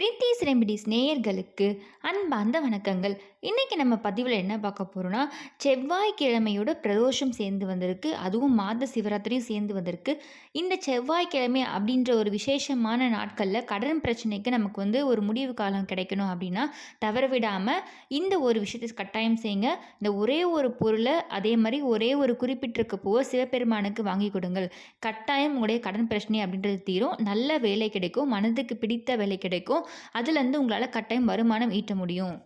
Preethi's remedies நேயர்களுக்கு அன்பார்ந்த வணக்கங்கள். இன்றைக்கி நம்ம பதிவில் என்ன பார்க்க போகிறோன்னா செவ்வாய்க்கிழமையோட பிரதோஷம் சேர்ந்து வந்திருக்கு. அதுவும் மாத சிவராத்திரியும் சேர்ந்து வந்திருக்கு. இந்த செவ்வாய்க்கிழமை அப்படின்ற ஒரு விசேஷமான நாட்களில் கடன் பிரச்சனைக்கு நமக்கு வந்து ஒரு முடிவு காலம் கிடைக்கணும் அப்படின்னா தவற விடாமல் இந்த ஒரு விஷயத்தை கட்டாயம் செய்யுங்க. இந்த ஒரே ஒரு பொருளை அதே மாதிரி ஒரே ஒரு குறிப்பிட்டிருக்க பூவை சிவபெருமானுக்கு வாங்கி கொடுங்கள். கட்டாயம் உங்களுடைய கடன் பிரச்சனை அப்படின்றது தீரும். நல்ல வேலை கிடைக்கும். மனதுக்கு பிடித்த வேலை கிடைக்கும். அதுலேருந்து உங்களால் கட்டாயம் வருமானம் ஈட்ட முடியும்.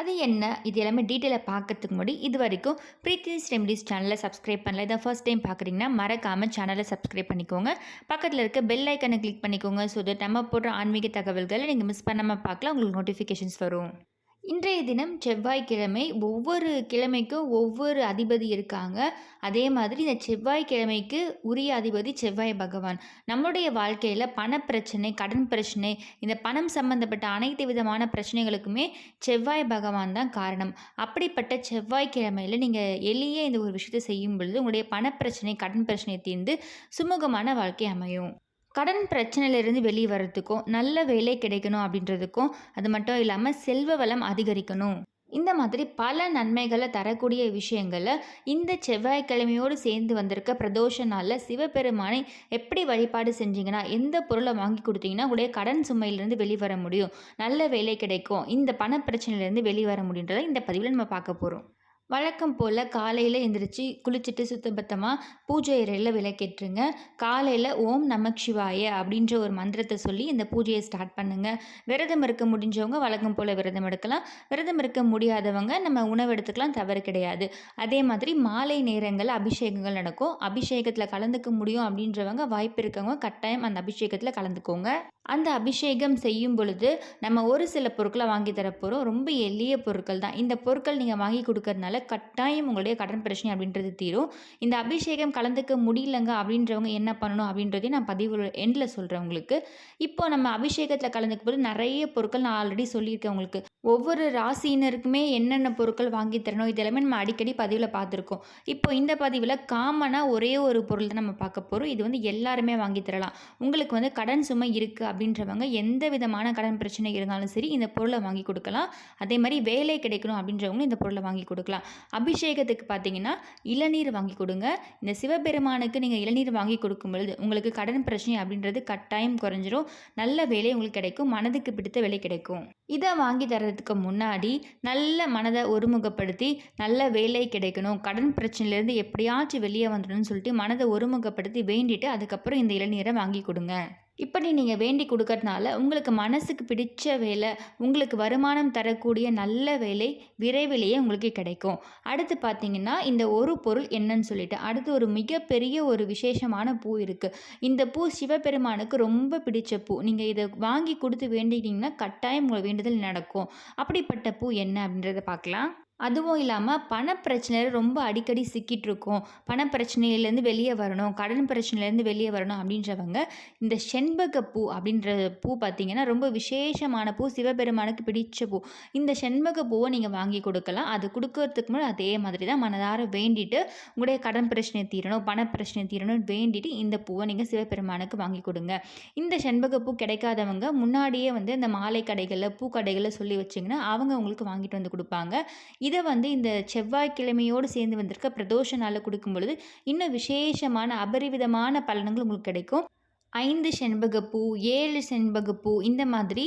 அது என்ன? இது எல்லாமே டீட்டெயிலாக பார்க்கறதுக்கு முன்னாடி இது வரைக்கும் பிரீத்திஸ் ரெமடிஸ் சேனலை சப்ஸ்கிரைப் பண்ணல இதை ஃபர்ஸ்ட் டைம் பார்க்குறீங்கன்னா மறக்காமல் சேனலை சப்ஸ்கிரைப் பண்ணிக்கோங்க. பக்கத்தில் இருக்க பெல் ஐக்கனை கிளிக் பண்ணிக்கோங்க ஸோ தட் நம்ம போடுற ஆன்மீக தகவல்களை நீங்கள் மிஸ் பண்ணாமல் பார்க்கலாம் உங்களுக்கு நோட்டிஃபிகேஷன்ஸ் வரும். இன்றைய தினம் செவ்வாய்க்கிழமை ஒவ்வொரு கிழமைக்கும் ஒவ்வொரு அதிபதி இருக்காங்க. அதே மாதிரி இந்த செவ்வாய்க்கிழமைக்கு உரிய அதிபதி செவ்வாய் பகவான். நம்மளுடைய வாழ்க்கையில் பணப்பிரச்சனை கடன் பிரச்சனை இந்த பணம் சம்பந்தப்பட்ட அனைத்து விதமான பிரச்சனைகளுக்குமே செவ்வாய் பகவான் தான் காரணம். அப்படிப்பட்ட செவ்வாய்க்கிழமையில் நீங்கள் எளிய இந்த ஒரு விஷயத்தை செய்யும் பொழுது உங்களுடைய பணப்பிரச்சனை கடன் பிரச்சனை தீர்ந்து சுமூகமான வாழ்க்கை அமையும். கடன் பிரச்சனையிலேருந்து வெளியே வர்றதுக்கும் நல்ல வேலை கிடைக்கணும் அப்படின்றதுக்கும் அது மட்டும் இல்லாமல் செல்வ வளம் அதிகரிக்கணும். இந்த மாதிரி பல நன்மைகளை தரக்கூடிய விஷயங்களை இந்த செவ்வாய்க்கிழமையோடு சேர்ந்து வந்திருக்க பிரதோஷ நாளில் சிவபெருமானை எப்படி வழிபாடு செஞ்சீங்கன்னா எந்த பொருளை வாங்கி கொடுத்தீங்கன்னா உடைய கடன் சுமையிலேருந்து வெளிவர முடியும். நல்ல வேலை கிடைக்கும். இந்த பண பிரச்சனையிலேருந்து வெளிவர முடியுன்றதை இந்த பதிவில் நம்ம பார்க்க போகிறோம் வழக்கம் போல் காலையில் எந்திரிச்சு குளிச்சுட்டு சுத்தபத்தமாக பூஜை அறையில் விளக்கேற்றுங்க. காலையில் ஓம் நமக் சிவாய அப்படின்ற ஒரு மந்திரத்தை சொல்லி இந்த பூஜையை ஸ்டார்ட் பண்ணுங்கள் விரதம் இருக்க முடிஞ்சவங்க வழக்கம் போல் விரதம் எடுக்கலாம். விரதம் இருக்க முடியாதவங்க நம்ம உணவு எடுத்துக்கலாம் தவறு கிடையாது. அதே மாதிரி மாலை நேரங்களில் அபிஷேகங்கள் நடக்கும். அபிஷேகத்தில் கலந்துக்க முடியும் அப்படின்றவங்க வாய்ப்பு இருக்கவங்க கட்டாயம் அந்த அபிஷேகத்தில் கலந்துக்கோங்க. அந்த அபிஷேகம் செய்யும் பொழுது நம்ம ஒரு சில பொருட்களை வாங்கி தரப்போகிறோம் ரொம்ப எளிய பொருட்கள் தான். இந்த பொருட்கள் நீங்கள் வாங்கி கொடுக்கறதுனால கட்டாயம் உங்களுடைய கடன் பிரச்சனை அப்படின்றது தீரும். இந்த அபிஷேகம் கலந்துக்க முடியலங்க அப்படின்றவங்க என்ன பண்ணணும் அப்படின்றதையும் நான் பதிவு எண்டில் சொல்கிறேன் உங்களுக்கு. இப்போ நம்ம அபிஷேகத்தில் கலந்துக்கும் போது நிறைய பொருட்கள் நான் ஆல்ரெடி சொல்லியிருக்கேன் உங்களுக்கு. ஒவ்வொரு ராசியினருக்குமே என்னென்ன பொருட்கள் வாங்கி தரணும்? இது எல்லாமே நம்ம அடிக்கடி பதிவில் பார்த்துருக்கோம். இப்போ இந்த பதிவில் காமனாக ஒரே ஒரு பொருள் தான் நம்ம பார்க்க போகிறோம் இது வந்து எல்லாருமே வாங்கி தரலாம். உங்களுக்கு வந்து கடன் சுமை இருக்குது அப்படின்றவங்க எந்த விதமான கடன் பிரச்சனை இருந்தாலும் சரி இந்த பொருளை வாங்கி கொடுக்கலாம். அதே மாதிரி வேலை கிடைக்கணும் அப்படின்றவங்களும் இந்த பொருளை வாங்கி கொடுக்கலாம். அபிஷேகத்துக்கு பார்த்தீங்கன்னா இளநீர் வாங்கி கொடுங்க. இந்த சிவபெருமானுக்கு நீங்கள் இளநீர் வாங்கி கொடுக்கும் பொழுது உங்களுக்கு கடன் பிரச்சனை அப்படின்றது கட்டாயம் குறைஞ்சிரும். நல்ல வேலை உங்களுக்கு கிடைக்கும். மனதுக்கு பிடித்த வேலை கிடைக்கும். இதை வாங்கி தரதுக்கு முன்னாடி நல்ல மனதை ஒருமுகப்படுத்தி நல்ல வேலை கிடைக்கணும். கடன் பிரச்சனையிலேருந்து எப்படியாச்சும் வெளியே வந்துடணும்னு சொல்லிட்டு மனதை ஒருமுகப்படுத்தி வேண்டிட்டு அதுக்கப்புறம் இந்த இளநீரை வாங்கி கொடுங்க. இப்படி நீங்கள் வேண்டி கொடுக்கறதுனால உங்களுக்கு மனசுக்கு பிடிச்ச வேலை உங்களுக்கு வருமானம் தரக்கூடிய நல்ல வேலை விரைவிலேயே உங்களுக்கு கிடைக்கும். அடுத்து பார்த்தீங்கன்னா இந்த ஒரு பொருள் என்னன்னு சொல்லிட்டு. அடுத்து ஒரு மிகப்பெரிய ஒரு விசேஷமான பூ இருக்குது இந்த பூ சிவபெருமானுக்கு ரொம்ப பிடிச்ச பூ. நீங்கள் இதை வாங்கி கொடுத்து வேண்டிக்கிட்டிங்கன்னா கட்டாயம் உங்கள் வேண்டுதல் நடக்கும். அப்படிப்பட்ட பூ என்ன அப்படின்றத பார்க்கலாம். அதுவும் இல்லாமல் பணப்பிரச்சனையில் ரொம்ப அடிக்கடி சிக்கிட்டு இருக்கோம் பணப்பிரச்சனையிலேருந்து வெளியே வரணும் கடன் பிரச்சனையிலேருந்து வெளியே வரணும் அப்படின்றவங்க இந்த செண்பக பூ அப்படின்ற பூ பார்த்திங்கன்னா ரொம்ப விசேஷமான பூ சிவபெருமானுக்கு பிடிச்ச பூ. இந்த செண்பக பூவை நீங்கள் வாங்கி கொடுக்கலாம். அது கொடுக்கறதுக்கு முன்னாடி அதே மாதிரி தான் மனதார வேண்டிட்டு உங்களுடைய கடன் பிரச்சனை தீரணும் பணப்பிரச்சனை தீரணும் வேண்டிட்டு இந்த பூவை நீங்கள் சிவபெருமானுக்கு வாங்கி கொடுங்க. இந்த செண்பக பூ கிடைக்காதவங்க முன்னாடியே வந்து இந்த மாலை கடைகளில் பூ கடைகளில் சொல்லி வச்சிங்கன்னா அவங்க உங்களுக்கு வாங்கிட்டு வந்து கொடுப்பாங்க. இது இதை வந்து இந்த செவ்வாய்க்கிழமையோடு சேர்ந்து வந்திருக்க பிரதோஷ நாளில் கொடுக்கும் பொழுது இன்னும் விசேஷமான அபரிவிதமான பலன்கள் உங்களுக்கு கிடைக்கும். ஐந்து செண்பகப்பூ ஏழு செண்பகப்பூ இந்த மாதிரி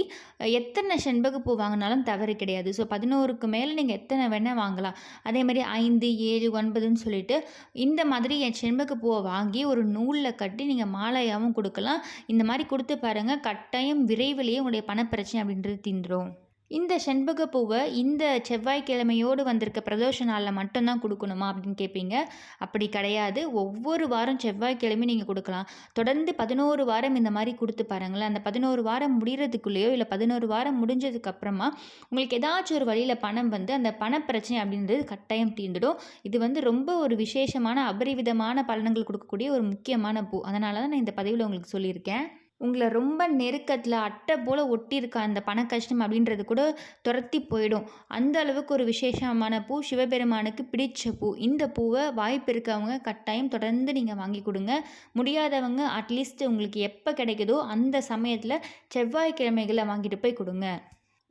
எத்தனை செண்பகப்பூ வாங்கினாலும் தவறு கிடையாது. ஸோ பதினோருக்கு மேலே நீங்கள் எத்தனை வேணால் வாங்கலாம். அதே மாதிரி ஐந்து ஏழு ஒன்பதுன்னு சொல்லிட்டு இந்த மாதிரி என் செண்பகப்பூவை வாங்கி ஒரு நூலில் கட்டி நீங்கள் மாலையாகவும் கொடுக்கலாம். இந்த மாதிரி கொடுத்து பாருங்கள் கட்டாயம் விரைவிலேயே உங்களுடைய பணப்பிரச்சனை அப்படின்றது தீந்துடும் இந்த செண்பக பூவை இந்த செவ்வாய்க்கிழமையோடு வந்திருக்க பிரதோஷ நாளில் மட்டும்தான் கொடுக்கணுமா அப்படின்னு கேட்பீங்க அப்படி கிடையாது. ஒவ்வொரு வாரம் செவ்வாய்க்கிழமை நீங்கள் கொடுக்கலாம். தொடர்ந்து பதினோரு வாரம் இந்த மாதிரி கொடுத்து பாருங்களேன். அந்த பதினோரு வாரம் முடிகிறதுக்குள்ளேயோ இல்லை பதினோரு வாரம் முடிஞ்சதுக்கப்புறமா உங்களுக்கு ஏதாச்சும் ஒரு வழியில் பணம் வந்து அந்த பணப்பிரச்சனை அப்படின்றது கட்டாயம் தீர்ந்துடும். இது வந்து ரொம்ப ஒரு விசேஷமான அபரிவிதமான பலன்கள் கொடுக்கக்கூடிய ஒரு முக்கியமான பூ. அதனால தான் நான் இந்த பதிவில் உங்களுக்கு சொல்லியிருக்கேன். உங்களை ரொம்ப நெருக்கத்தில் அட்டை போல் ஒட்டியிருக்க அந்த பண கஷ்டம் அப்படின்றது கூட துரத்தி போயிடும். அந்த அளவுக்கு ஒரு விசேஷமான பூ சிவபெருமானுக்கு பிடிச்ச பூ. இந்த பூவை வாய்ப்பு இருக்கவங்க கட்டாயம் தொடர்ந்து நீங்கள் வாங்கி கொடுங்க முடியாதவங்க அட்லீஸ்ட் உங்களுக்கு எப்போ கிடைக்குதோ அந்த சமயத்தில் செவ்வாய்க்கிழமைகளை வாங்கிட்டு போய் கொடுங்க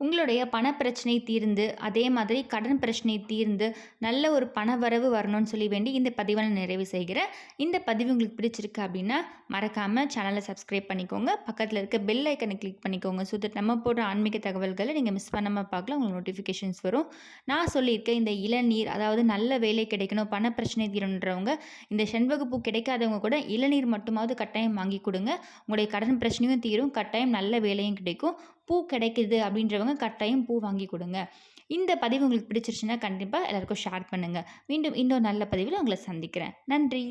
உங்களுடைய பணப்பிரச்சனை தீர்ந்து, அதே மாதிரி கடன் பிரச்சனை தீர்ந்து, நல்ல ஒரு பண வரவு வரணும்னு சொல்லி வேண்டி இந்த பதிவை நான் நிறைவு செய்கிறேன். இந்த பதிவு உங்களுக்கு பிடிச்சிருக்கு அப்படின்னா, மறக்காமல் சேனலை சப்ஸ்கிரைப் பண்ணிக்கோங்க. பக்கத்தில் இருக்க பெல் ஐக்கனை கிளிக் பண்ணிக்கோங்க. ஸோ தட் நம்ம போடுற ஆன்மீக தகவல்களை நீங்கள் மிஸ் பண்ணாமல் பார்க்கலாம். உங்களுக்கு நோட்டிஃபிகேஷன்ஸ் வரும். நான் சொல்லியிருக்கேன் இந்த இளநீர் அதாவது நல்ல வேலை கிடைக்கணும், பண பிரச்சனை தீரணுன்றவங்க, இந்த செண்பகப்பூ கிடைக்காதவங்க கூட இளநீர் மட்டுமாவது கட்டாயம் வாங்கி கொடுங்க உங்களுடைய கடன் பிரச்சனையும் தீரும். கட்டாயம் நல்ல வேலையும் கிடைக்கும். பூ கிடைக்கிது அப்படின்றவங்க கட்டாயம் பூ வாங்கி கொடுங்க இந்த பதிவு உங்களுக்கு பிடிச்சிருச்சுன்னா கண்டிப்பாக எல்லாருக்கும் ஷேர் பண்ணுங்கள் மீண்டும் இன்னொரு நல்ல பதிவில் உங்களை சந்திக்கிறேன். நன்றி.